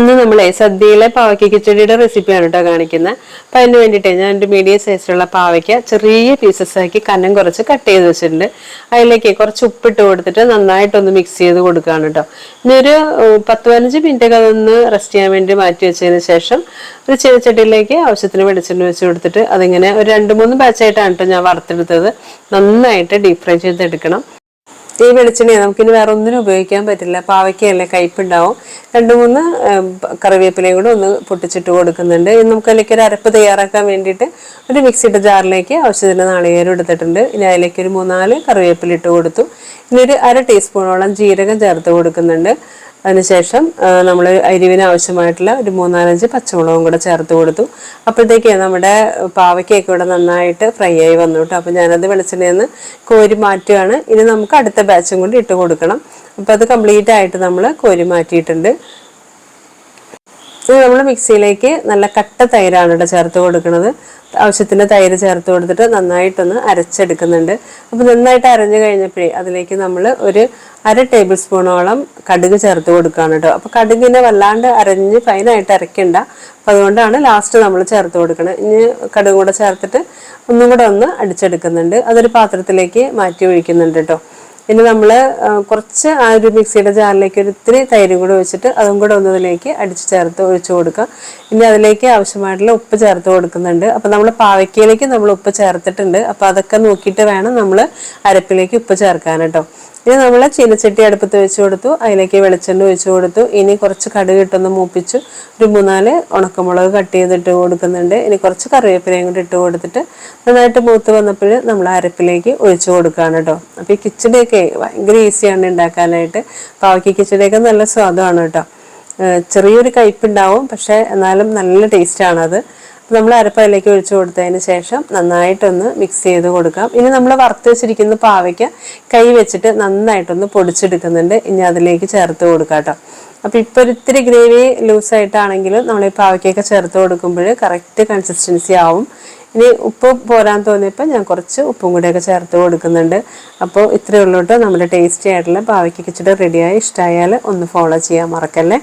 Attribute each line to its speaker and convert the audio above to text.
Speaker 1: ഇന്ന് നമ്മളെ സദ്യയിലെ പാവയ്ക്ക കിച്ചടിയുടെ റെസിപ്പിയാണ് കേട്ടോ കാണിക്കുന്നത്. അപ്പം അതിന് വേണ്ടിയിട്ട് ഞാൻ ഒരു മീഡിയം സൈസിലുള്ള പാവയ്ക്ക ചെറിയ പീസസ് ആക്കി കനം കുറച്ച് കട്ട് ചെയ്ത് വെച്ചിട്ടുണ്ട്. അതിലേക്ക് കുറച്ച് ഉപ്പിട്ട് കൊടുത്തിട്ട് നന്നായിട്ടൊന്ന് മിക്സ് ചെയ്ത് കൊടുക്കുകയാണ് കേട്ടോ. ഇനിയൊരു പത്ത് പതിനഞ്ച് മിനിറ്റ് ഒക്കെ അതൊന്ന് റെസ്റ്റ് ചെയ്യാൻ വേണ്ടി മാറ്റി വെച്ചതിന് ശേഷം ഒരു ചെടിച്ചട്ടിയിലേക്ക് ആവശ്യത്തിന് വെളിച്ചെണ്ണ വെച്ച് കൊടുത്തിട്ട് അതിങ്ങനെ ഒരു രണ്ട് മൂന്ന് ബാച്ചായിട്ടാണ് കേട്ടോ ഞാൻ വറുത്തെടുത്തത്. നന്നായിട്ട് ഡീപ് ഫ്രൈ ചെയ്തെടുക്കണം. ഈ വെളിച്ചെണ്ണ നമുക്കിനി വേറെ ഒന്നിനും ഉപയോഗിക്കാൻ പറ്റില്ല. പാവയ്ക്കയല്ലേ കയ്പുണ്ടാവും. രണ്ട് മൂന്ന് കറിവേപ്പിലയും കൂടെ ഒന്ന് പൊട്ടിച്ചിട്ട് കൊടുക്കുന്നുണ്ട്. ഇനി നമുക്ക് അതിലേക്ക് ഒരു അരപ്പ് തയ്യാറാക്കാൻ വേണ്ടിയിട്ട് ഒരു മിക്സിയുടെ ജാറിലേക്ക് ആവശ്യത്തിന് നാളികേരം എടുത്തിട്ടുണ്ട്. ഇനി അതിലേക്ക് ഒരു മൂന്നാൽ കറിവേപ്പില ഇട്ട് കൊടുത്തു. ഇനി ഒരു അര ടീസ്പൂണോളം ജീരകം ചേർത്ത് കൊടുക്കുന്നുണ്ട്. അതിനുശേഷം നമ്മൾ അരിവിന് ആവശ്യമായിട്ടുള്ള ഒരു മൂന്നാലഞ്ച് പച്ചമുളകും കൂടെ ചേർത്ത് കൊടുത്തു. അപ്പോഴത്തേക്ക് നമ്മുടെ പാവയ്ക്കൊക്കെ ഇവിടെ നന്നായിട്ട് ഫ്രൈ ആയി വന്നു കേട്ടോ. അപ്പോൾ ഞാനത് വെളിച്ചെണ്ണയിൽ നിന്ന് കോരി മാറ്റുകയാണ്. ഇനി നമുക്ക് അടുത്ത ബാച്ചും കൂടി ഇട്ട് കൊടുക്കണം. അപ്പോൾ അത് കംപ്ലീറ്റ് ആയിട്ട് നമ്മൾ കോരി മാറ്റിയിട്ടുണ്ട്. ഇത് നമ്മൾ മിക്സിയിലേക്ക് നല്ല കട്ട തൈരാണ് കേട്ടോ ചേർത്ത് കൊടുക്കുന്നത് ആവശ്യത്തിന് തൈര് ചേർത്ത് കൊടുത്തിട്ട് നന്നായിട്ടൊന്ന് അരച്ചെടുക്കുന്നുണ്ട്. അപ്പോൾ നന്നായിട്ട് അരഞ്ഞു കഴിഞ്ഞപ്പോഴേ അതിലേക്ക് നമ്മൾ ഒരു അര ടേബിൾ സ്പൂണോളം കടുക് ചേർത്ത് കൊടുക്കുകയാണ് കേട്ടോ അപ്പോൾ കടുകിനെ വല്ലാണ്ട് അരഞ്ഞ് ഫൈനായിട്ട് അരയ്ക്കണ്ട. അപ്പോൾ അതുകൊണ്ടാണ് ലാസ്റ്റ് നമ്മൾ ചേർത്ത് കൊടുക്കുന്നത് ഇനി കടുക് കൂടെ ചേർത്തിട്ട് ഒന്നും കൂടെ ഒന്ന് അടിച്ചെടുക്കുന്നുണ്ട്. അതൊരു പാത്രത്തിലേക്ക് മാറ്റി ഒഴിക്കുന്നുണ്ട് കേട്ടോ ഇനി നമ്മൾ കുറച്ച് ആ ഒരു മിക്സിയുടെ ജാറിലേക്ക് ഒരു ഇത്തിരി തൈരും കൂടെ ഒഴിച്ചിട്ട് അതും കൂടെ ഒന്ന് ഇതിലേക്ക് അടിച്ച് ചേർത്ത് ഒഴിച്ചു കൊടുക്കുക. ഇനി അതിലേക്ക് ആവശ്യമായിട്ടുള്ള ഉപ്പ് ചേർത്ത് കൊടുക്കുന്നുണ്ട്. അപ്പോൾ നമ്മൾ പാവയ്ക്കയിലേക്ക് നമ്മൾ ഉപ്പ് ചേർത്തിട്ടുണ്ട്. അപ്പോൾ അതൊക്കെ നോക്കിയിട്ട് വേണം നമ്മൾ അരപ്പിലേക്ക് ഉപ്പ് ചേർക്കാൻ കേട്ടോ ഇനി നമ്മൾ ചീനച്ചട്ടി അടുപ്പത്ത് വെച്ച് കൊടുത്തു അതിലേക്ക് വെളിച്ചെണ്ണ ഒഴിച്ച് കൊടുത്തു. ഇനി കുറച്ച് കടുക് ഇട്ടൊന്ന് മൂപ്പിച്ചു ഒരു മൂന്നാൽ ഉണക്കമുളക് കട്ട് ചെയ്തിട്ട് കൊടുക്കുന്നുണ്ട്. ഇനി കുറച്ച് കറിവേപ്പിലയും കൂടി ഇട്ട് കൊടുത്തിട്ട് നന്നായിട്ട് മൂത്ത് വന്നപ്പോൾ നമ്മൾ അരപ്പിലേക്ക് ഒഴിച്ചു കൊടുക്കുകയാണ് കേട്ടോ. അപ്പോൾ ഈ കിച്ചടിയൊക്കെ ഭയങ്കര ഈസിയാണ് ഉണ്ടാക്കാനായിട്ട്. പാവയ്ക്ക് കിച്ചടിയൊക്കെ നല്ല സ്വാദമാണ് കേട്ടോ. ചെറിയൊരു കയ്പുണ്ടാവും പക്ഷേ എന്നാലും നല്ല ടേസ്റ്റാണത് നമ്മൾ അരപ്പതിലേക്ക് ഒഴിച്ചു കൊടുത്തതിന് ശേഷം നന്നായിട്ടൊന്ന് മിക്സ് ചെയ്ത് കൊടുക്കാം. ഇനി നമ്മൾ വറുത്ത് വെച്ചിരിക്കുന്ന പാവയ്ക്ക കൈ വെച്ചിട്ട് നന്നായിട്ടൊന്ന് പൊടിച്ചെടുക്കുന്നുണ്ട്. ഇനി അതിലേക്ക് ചേർത്ത് കൊടുക്കാം അപ്പോൾ ഇപ്പോൾ ഒരിത്തിരി ഗ്രേവി ലൂസായിട്ടാണെങ്കിലും നമ്മൾ ഈ പാവയ്ക്കൊക്കെ ചേർത്ത് കൊടുക്കുമ്പോൾ കറക്റ്റ് കൺസിസ്റ്റൻസി ആവും. ഇനി ഉപ്പ് പോരാൻ തോന്നിയപ്പോൾ ഞാൻ കുറച്ച് ഉപ്പും കൂടെയൊക്കെ ചേർത്ത് കൊടുക്കുന്നുണ്ട്. അപ്പോൾ ഇത്രയേ നമ്മുടെ ടേസ്റ്റി ആയിട്ടുള്ള പാവയ്ക്ക് കിച്ചടി റെഡിയായി ഇഷ്ടമായാൽ ഒന്ന് ഫോളോ ചെയ്യാൻ മറക്കല്ലേ?